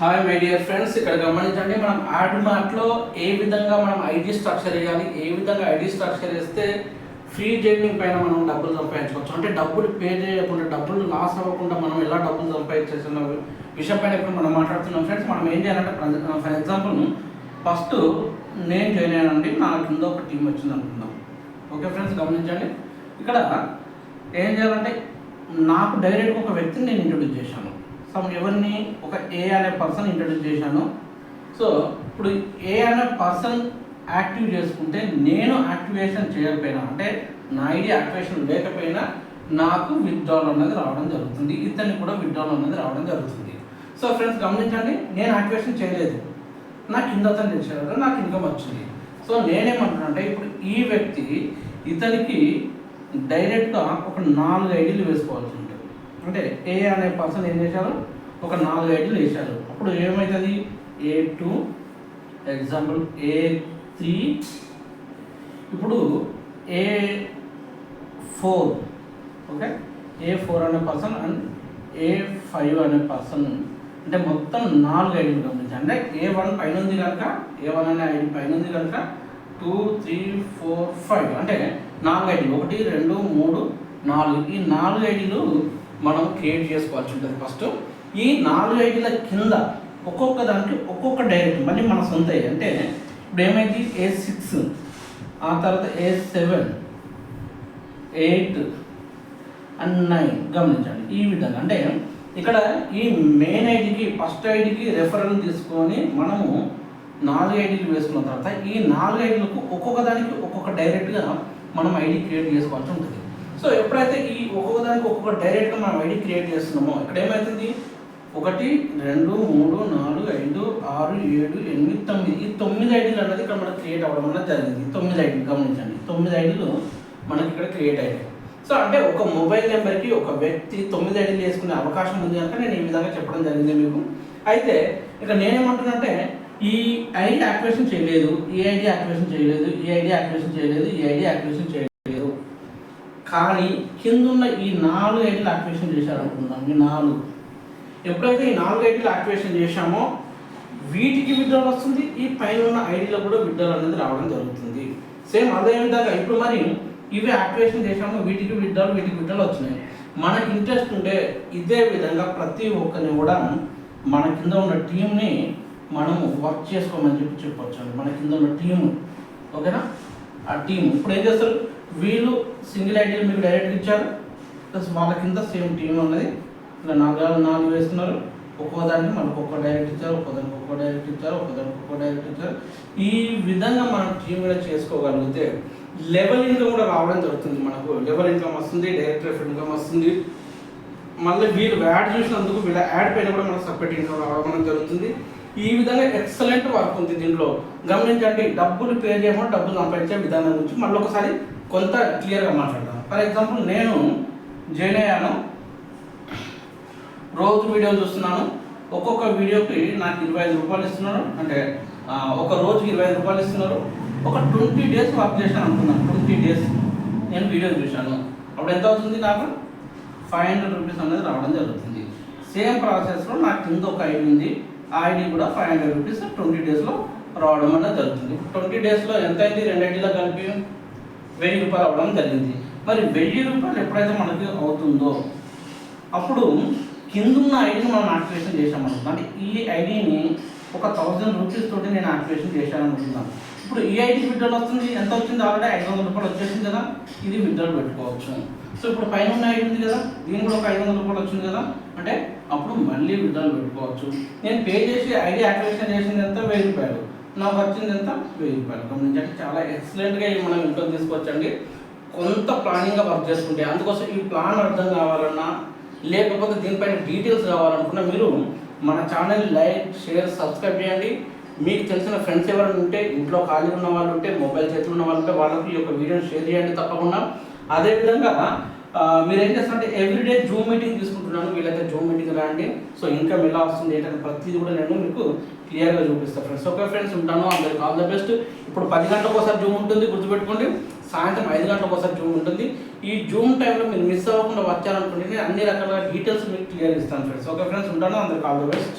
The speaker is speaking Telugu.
హాయ్ మై డియర్ ఫ్రెండ్స్ ఇక్కడ గమనించండి మనం యాడ్ మార్ట్లో ఏ విధంగా మనం ఐడి స్ట్రక్చర్ వేయాలి ఏ విధంగా ఐడి స్ట్రక్చర్ వేస్తే ఫ్రీ జర్నింగ్ పైన మనం డబ్బులు సంపాదించుకోవచ్చు. అంటే డబ్బులు పే చేయకుండా డబ్బులు లాస్ అవ్వకుండా మనం ఎలా డబ్బులు సంపాదించేసిన విషయం పైన ఇప్పుడు మనం మాట్లాడుతున్నాం ఫ్రెండ్స్ మనం ఏం చేయాలంటే ఫర్ ఎగ్జాంపుల్ ఫస్ట్ నేను జాయిన్ అయ్యానండి. నా కింద ఒక టీం వచ్చింది అనుకుందాం. ఓకే ఫ్రెండ్స్ గమనించండి. ఇక్కడ ఏం చేయాలంటే నాకు డైరెక్ట్గా ఒక వ్యక్తిని నేను ఇంట్రొడ్యూస్ చేశాను. సమ్ ఎవరిని ఒక ఏ అనే పర్సన్ ఇంట్రడ్యూస్ చేశాను. సో ఇప్పుడు ఏ అనే పర్సన్ యాక్టివ్ చేసుకుంటే నేను యాక్టివేషన్ చేయకపోయినా అంటే నా ఐడి యాక్టివేషన్ లేకపోయినా నాకు విత్డ్రాల్ అనేది రావడం జరుగుతుంది. ఇతన్ని కూడా విత్డ్రాల్ అనేది రావడం జరుగుతుంది. సో ఫ్రెండ్స్ గమనించండి నేను యాక్టివేషన్ చేయలేదు. నా కింద అతను చేశాడు నాకు ఇన్కమ్ వచ్చింది. సో నేనేమంటున్నానంటే ఇప్పుడు ఈ వ్యక్తి ఇతనికి డైరెక్ట్గా ఒక నాలుగు ఐడీలు వేసుకోవాల్సి ఉంటుంది. అంటే ఏ అనే పర్సన్ ఏం చేశారు? ఒక నాలుగు ఐదులు వేశారు. అప్పుడు ఏమవుతుంది A two example A three ఇప్పుడు A four okay A four అనే పర్సన్ అండ్ ఏ ఫైవ్ అనే పర్సన్ అంటే మొత్తం నాలుగు ఐడీలు గమనించండి. అంటే ఏ వన్ పైన ఉంది కనుక ఏ వన్ అనే ఐడి పైన ఉంది కనుక టూ త్రీ ఫోర్ ఫైవ్ అంటే నాలుగు ఐడీలు ఒకటి రెండు మూడు నాలుగు. ఈ నాలుగు ఐడీలు మనం క్రియేట్ చేసుకోవాల్సి ఉంటుంది. ఫస్ట్ ఈ నాలుగు ఐదుల కింద ఒక్కొక్క దానికి ఒక్కొక్క డైరెక్ట్ మళ్ళీ మన సొంత అంటే ఇప్పుడు ఏమైంది? ఏ సిక్స్ ఆ తర్వాత A seven eight and nine గమనించండి. ఈ విధంగా అంటే ఇక్కడ ఈ మెయిన్ ఐడికి ఫస్ట్ ఐడికి రెఫరల్ తీసుకొని మనము నాలుగు ఐడీలు వేసుకున్న తర్వాత ఈ నాలుగు ఐడీలకు ఒక్కొక్క దానికి ఒక్కొక్క డైరెక్ట్గా మనం ఐడి క్రియేట్ చేసుకోవాల్సి ఉంటుంది. సో ఎప్పుడైతే ఈ ఒక్కొక్క దానికి ఒక్కొక్క డైరెక్ట్గా మనం ఐడి క్రియేట్ చేస్తున్నామో ఇక్కడ ఏమవుతుంది ఒకటి రెండు మూడు నాలుగు ఐదు ఆరు ఏడు ఎనిమిది తొమ్మిది. ఈ తొమ్మిది ఐడీలు అన్నది ఇక్కడ మనకు క్రియేట్ అవ్వడం అనేది జరిగింది. తొమ్మిది ఐడీలు గమనించండి. తొమ్మిది ఐడీలు మనకి ఇక్కడ క్రియేట్ అయ్యాయి. సో అంటే ఒక మొబైల్ నెంబర్కి ఒక వ్యక్తి తొమ్మిది ఐడీలు వేసుకునే అవకాశం ఉంది కనుక నేను ఈ విధంగా చెప్పడం జరిగింది మీకు. అయితే ఇక నేనేమంటున్నానంటే ఈ ఐడి యాక్టివేషన్ చేయలేదు ఈ ఐడి యాక్టివేషన్ చేయలేదు ఈ ఐడి యాక్టివేషన్ చేయలేదు ఈ ఐడి యాక్టివేషన్ చేయలేదు. కానీ కిందున్న ఈ నాలుగు ఐడీలు యాక్టివేషన్ చేశారు అనుకుందాం ఈ నాలుగు. ఎప్పుడైతే ఈ నాలుగు ఐడీలు యాక్టివేషన్ చేశామో వీటికి విడ్డ్రాల్ వస్తుంది ఈ పైన ఉన్న ఐడీలో కూడా విడ్డ్రాల్ అనేది రావడం జరుగుతుంది. సేమ్ అదే విధంగా ఇప్పుడు మరి ఇవి యాక్టివేషన్ చేశాము వీటికి విడ్డ్రాల్ వీటికి విడ్డ్రాల్ వచ్చినాయి. మనకి ఇంట్రెస్ట్ ఉంటే ఇదే విధంగా ప్రతి ఒక్కరిని కూడా మన కింద ఉన్న టీంని మనము వర్క్ చేసుకోమని చెప్పి చెప్పొచ్చు. అండి మన కింద ఉన్న టీం ఓకేనా? ఆ టీం ఇప్పుడు ఏం చేస్తారు? వీళ్ళు సింగిల్ ఐడీలు మీకు డైరెక్ట్ ఇచ్చారు. ప్లస్ వాళ్ళ కింద సేమ్ టీం అన్నది ఇలా నాలుగు నాలుగు వేస్తున్నారు. ఒక్కో దానికి మనకు ఒక్కో డైరెక్ట్ ఇచ్చారు ఒక్కో దానికి ఒక్కో డైరెక్ట్ ఇచ్చారు ఒక్కో దానికి ఒక్కో డైరెక్ట్ ఇచ్చారు. ఈ విధంగా మనం టీమ్ కూడా చేసుకోగలిగితే లెవెల్ ఇన్కమ్ కూడా రావడం జరుగుతుంది మనకు. లెవెల్ ఇన్కమ్ వస్తుంది డైరెక్ట్ రెఫర్ ఇన్కమ్ వస్తుంది. మళ్ళీ వీళ్ళు యాడ్ చూసినందుకు వీళ్ళ యాడ్ పైన కూడా మనకు సపరేట్ ఇన్కమ్ రావడం జరుగుతుంది. ఈ విధంగా ఎక్సలెంట్ వర్క్ ఉంది దీంట్లో. గమనించండి డబ్బులు పే చేయకుండా డబ్బులు సంపాదించే విధానం గురించి మళ్ళీ ఒకసారి కొంత క్లియర్గా మాట్లాడదాం. ఫర్ ఎగ్జాంపుల్ నేను జాయిన్ అయ్యాను. రోజు వీడియోలు చూస్తున్నాను. ఒక్కొక్క వీడియోకి నాకు ఇరవై ఐదు రూపాయలు ఇస్తున్నారు. అంటే ఒక రోజుకి ఇరవై ఐదు రూపాయలు ఇస్తున్నారు. ఒక ట్వంటీ డేస్ వర్క్ చేశాను అనుకున్నాను. ట్వంటీ డేస్ నేను వీడియో చూశాను. అప్పుడు ఎంత అవుతుంది నాకు? ఫైవ్ హండ్రెడ్ రూపీస్ అనేది రావడం జరుగుతుంది. సేమ్ ప్రాసెస్లో నాకు కింద ఒక ఐడి ఉంది. ఆ ఐడి కూడా ఫైవ్ హండ్రెడ్ రూపీస్ ట్వంటీ డేస్లో రావడం అనేది జరుగుతుంది. ట్వంటీ డేస్లో ఎంత అయింది? రెండు ఐడీలో కలిపి వెయ్యి రూపాయలు అవ్వడం జరిగింది. మరి వెయ్యి రూపాయలు ఎప్పుడైతే మనకి అవుతుందో అప్పుడు కిందున్న ఐడిని మనం యాక్టివేషన్ చేసామనుకుందాం అంటే ఈ ఐడిని ఒక థౌజండ్ రూపీస్ తోటి నేను యాక్టివేషన్ చేశాను అనుకుందాం ఇప్పుడు ఈ ఐడి విడ్డ్రాల్ వస్తుంది. ఎంత వచ్చింది ఆల్రెడీ ఐదు వందల రూపాయలు వచ్చేసింది కదా. ఇది విడ్డ్రాల్ పెట్టుకోవచ్చు. సో ఇప్పుడు పైన ఉన్న ఐడి ఉంది కదా. దీని కూడా ఒక ఐదు వందల రూపాయలు వచ్చింది కదా. అంటే అప్పుడు మళ్ళీ విడ్డ్రాల్ పెట్టుకోవచ్చు. నేను పే చేసి ఐడి యాక్టివేషన్ చేసింది ఎంత? వెయ్యి రూపాయలు. నాకు వచ్చింది ఎంత? వెయ్యి రూపాయలు. గమనించండి చాలా ఎక్సలెంట్గా మనం ఇంట్లో తీసుకొచ్చండి. కొంత ప్లానింగ్గా వర్క్ చేసుకుంటే అందుకోసం ఈ ప్లాన్ అర్థం కావాలన్నా లేకపోతే దీనిపైన డీటెయిల్స్ కావాలనుకున్న మీరు మన ఛానల్ లైక్ షేర్ సబ్స్క్రైబ్ చేయండి. మీకు తెలిసిన ఫ్రెండ్స్ ఎవరైనా ఉంటే ఇంట్లో ఖాళీ ఉన్న వాళ్ళు ఉంటే మొబైల్ చేతులు ఉన్న వాళ్ళు ఉంటే వాళ్ళకి ఈ యొక్క వీడియోని షేర్ చేయండి తప్పకుండా. అదేవిధంగా మీరు ఏం చేస్తారంటే ఎవ్రీడే జూమ్ మీటింగ్ తీసుకుంటున్నాను. వీళ్ళైతే జూమ్ మీటింగ్ రాండి. సో ఇన్కమ్ ఎలా వస్తుంది ఏంటంటే ప్రతిదీ కూడా నేను మీకు క్లియర్గా చూపిస్తాను ఫ్రెండ్స్ ఓకే ఫ్రెండ్స్ ఉంటాను. అందరికి ఆల్ ద బెస్ట్ ఇప్పుడు పది గంటలకు ఒకసారి జూమ్ ఉంటుంది గుర్తుపెట్టుకోండి. సాయంత్రం ఐదు గంటలకు ఒకసారి జూమ్ ఉంటుంది. ఈ జూమ్ టైంలో మీరు మిస్ అవ్వకుండా వచ్చారనుకుంటే నేను అన్ని రకాల డీటెయిల్స్ మీకు క్లియర్ ఇస్తాను ఫ్రెండ్స్ ఓకే ఫ్రెండ్స్ ఉంటాను. అందరికి ఆల్ ద బెస్ట్.